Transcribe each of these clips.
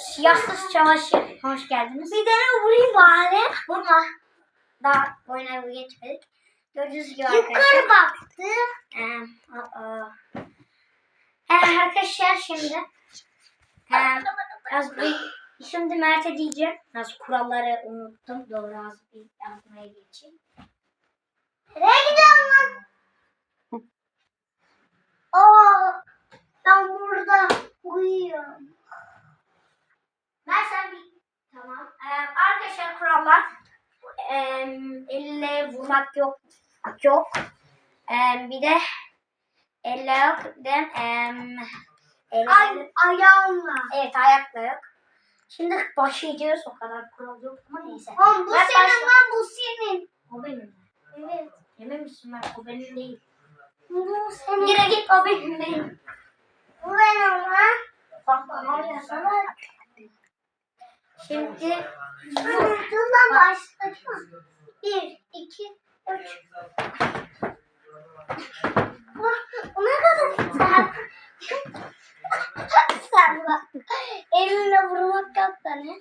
Siyahsız çamaşır. Hoş geldiniz. Bir tane vurayım bari. Vurma. Daha oyuna bu geçmedik. Gördüğünüz gibi arkadaşlar. Yukarı baktı. Ee, aa. Ee, arkadaşlar şimdi ee, az bir şimdi Mert'e diyeceğim. Nasıl kuralları unuttum. Doğru az bir yazmaya geçeyim. Nereye gidiyorsun lan? Aa, ben burada uyuyorum. Ben sen bir tamam. Ee, arkadaşlar kurallar ee, elle vurmak yok yok. Ee, bir de elle yok. Bir de ee, elle, Ay, ayağımla. evet ayakla yok. Şimdi başlayacağız. O kadar kural yok ama neyse. Oğlum bu Ben senin başla- lan bu senin. O benim. Evet. Emin misin ben? O benim değil. Bu senin. Yine git o benim değil. Bu benim lan. Bak bana ya sana. Şimdi Vurduğundan başladı. Bir, iki, üç. O ne kadar güzel. Sen bak. Elinle vurmak yok da ne?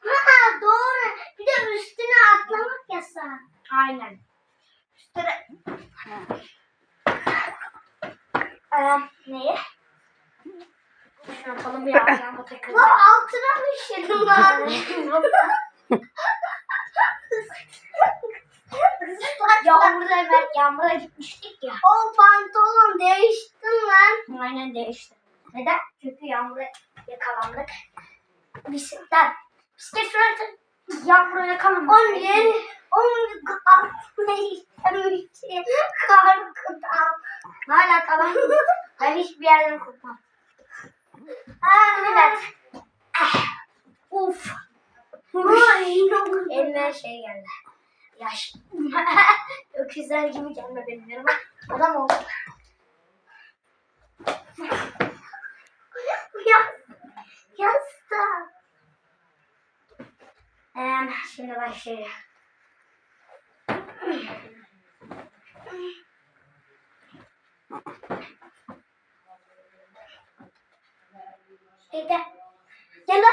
Ha doğru. Bir de üstüne atlamak yasak. aynen. Üstüne. Ee, neyi? Şunu yapalım takıldı. Bu altına mı işedin lan? Yağmurda evet yağmura gitmiştik ya. O pantolon değiştin lan. Aynen değişti. Neden? Çünkü yağmura yakalandık. Bisiklet. Bisiklet sürerken yağmura yakalanmadık. Onun yeri, onun altına işemişti. Korkudan. Hala kalan. Ben hiçbir yerden kopmam. Evet. Uf. Ay, Eline şey geldi. Yaş. Öküzler gibi gelme benim yanıma. Adam oldu. Ya, yastık. Ee, şimdi ਠੀਕ ਹੈ। ਚਲੋ।